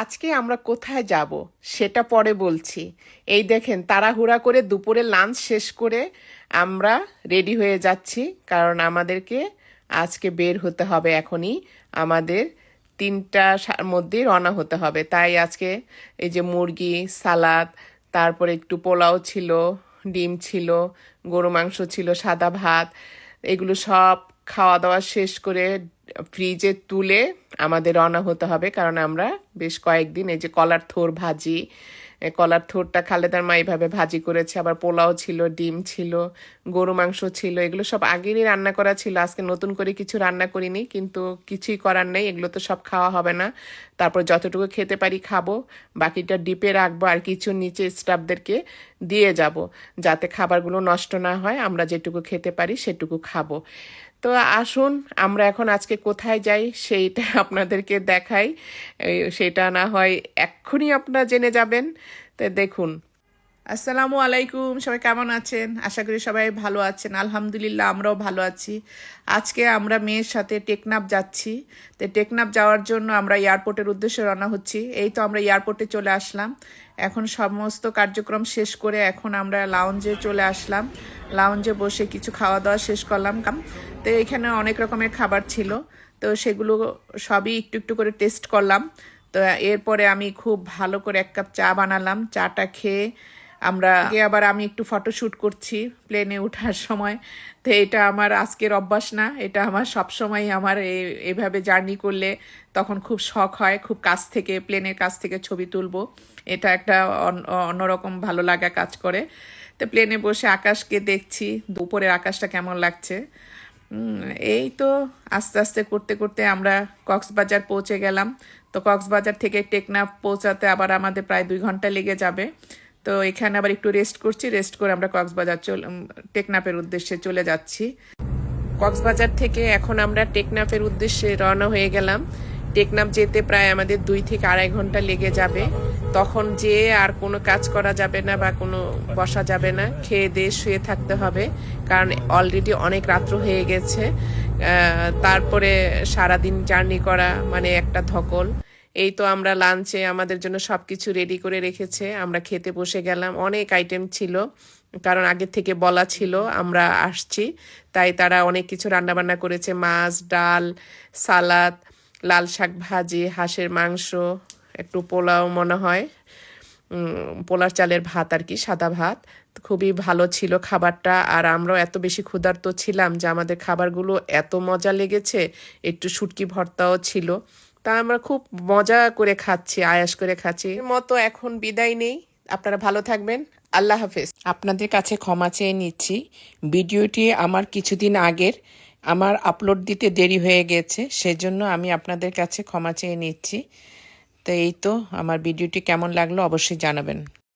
আজকে আমরা কোথায় যাব সেটা পরে বলছি। এই দেখেন, তাড়াহুড়া করে দুপুরে লাঞ্চ শেষ করে আমরা রেডি হয়ে যাচ্ছি, কারণ আমাদেরকে আজকে বের হতে হবে এখনই। আমাদের তিনটা মধ্যেই রওনা হতে হবে। তাই আজকে এই যে মুরগি, সালাদ, তারপরে একটু পোলাও ছিল, ডিম ছিল, গরু মাংস ছিল, সাদা ভাত, এগুলো সব খাওয়া দাওয়া শেষ করে ফ্রিজে তুলে আমাদের রওনা হতে হবে, কারণ আমরা বেশ কয়েকদিন এই যে কলার থোর ভাজি কলার থোরটা খালেদার মা এইভাবে ভাজি করেছে, আবার পোলাও ছিল, ডিম ছিল, গরু মাংস ছিল, এগুলো সব আগেরই রান্না করা ছিল, আজকে নতুন করে কিছু রান্না করিনি, কিন্তু কিছুই করার নেই, এগুলো তো সব খাওয়া হবে না। তারপর যতটুকু খেতে পারি খাব, বাকিটা ডিপে রাখব আর কিছু নিচে স্টাফদেরকে দিয়ে যাব, যাতে খাবারগুলো নষ্ট না হয়, আমরা যেটুকু খেতে পারি সেটুকু খাব। তো আসুন, আমরা এখন আজকে কোথায় যাই সেইটা আপনাদেরকে দেখাই। সেটা না হয় এক্ষুনি আপনারা জেনে যাবেন। তো দেখুন আসসালামু আলাইকুম, সবাই কেমন আছেন? আশা করি সবাই ভালো আছেন। আলহামদুলিল্লাহ, আমরাও ভালো আছি। আজকে আমরা মেয়ের সাথে টেকনাফ যাচ্ছি। তো টেকনাফ যাওয়ার জন্য আমরা এয়ারপোর্টের উদ্দেশ্যে রওনা হচ্ছি। এই তো আমরা এয়ারপোর্টে চলে আসলাম। এখন সমস্ত কার্যক্রম শেষ করে এখন আমরা লাউঞ্জে চলে আসলাম। লাউঞ্জে বসে কিছু খাওয়া দাওয়া শেষ করলাম। তো এখানে অনেক রকমের খাবার ছিল। তো সেগুলো সবই একটু একটু করে টেস্ট করলাম। তো এরপরে আমি খুব ভালো করে এক কাপ চা বানালাম। চাটা খেয়ে আমরা আবার আমি একটু ফটোশ্যুট করছি প্লেনে ওঠার সময়। তো এটা আমার আজকের অভ্যাস না, এটা আমার সব সময় আমার এভাবে জার্নি করলে তখন খুব শখ হয়, খুব কাছ থেকে প্লেনের কাছ থেকে ছবি তুলবো। এটা একটা অন্যরকম ভালো লাগা কাজ করে। তো প্লেনে বসে আকাশকে দেখছি, দুপুরের আকাশটা কেমন লাগছে। এই তো আস্তে আস্তে করতে করতে আমরা কক্সবাজার পৌঁছে গেলাম। তো কক্সবাজার থেকে টেকনাফ পৌঁছাতে আবার আমাদের প্রায় দুই ঘণ্টা লেগে যাবে। তো এখানে আবার একটু রেস্ট করছি রেস্ট করে আমরা কক্সবাজার চল টেকনাফের উদ্দেশ্যে চলে যাচ্ছি। কক্সবাজার থেকে এখন আমরা টেকনাফের উদ্দেশ্যে রওনা হয়ে গেলাম। টেকনাফ যেতে প্রায় আমাদের দুই থেকে আড়াই ঘণ্টা লেগে যাবে। তখন যেয়ে আর কোনো কাজ করা যাবে না বা কোনো বসা যাবে না। খেয়ে দিয়ে শুয়ে থাকতে হবে, কারণ অলরেডি অনেক রাত্র হয়ে গেছে। তারপরে সারাদিন জার্নি করা মানে একটা ধকল। এই তো আমরা লাঞ্চে আমাদের জন্য সব কিছু রেডি করে রেখেছে। আমরা খেতে বসে গেলাম। অনেক আইটেম ছিল, কারণ আগে থেকে বলা ছিল, আমরা আসছি। তাই তারা অনেক কিছু রান্নাবান্না করেছে। মাছ, ডাল, সালাদ, লাল শাক ভাজি, হাঁসের মাংস, একটু পোলাও মনে হয়। পোলার চালের ভাত আর কি, সাদা ভাত। খুবই ভালো ছিল খাবারটা। আর আমরাও এত বেশি ক্ষুধার্ত ছিলাম যে আমাদের খাবারগুলো এত মজা লেগেছে। একটু শুটকি ভর্তাও ছিল। তা আমরা খুব মজা করে খাচ্ছি, আয়াস করে খাচ্ছি। মতো এখন বিদায় নেই। আপনারা ভালো থাকবেন। আল্লাহ হাফেজ। আপনাদের কাছে ক্ষমা চেয়ে নিচ্ছি। ভিডিওটি আমার কিছুদিন আগের। আমার আপলোড দিতে দেরি হয়ে গেছে, সেজন্য আমি আপনাদের কাছে ক্ষমা চেয়ে নিচ্ছি। তো এই তো, আমার ভিডিওটি কেমন লাগল অবশ্যই জানাবেন।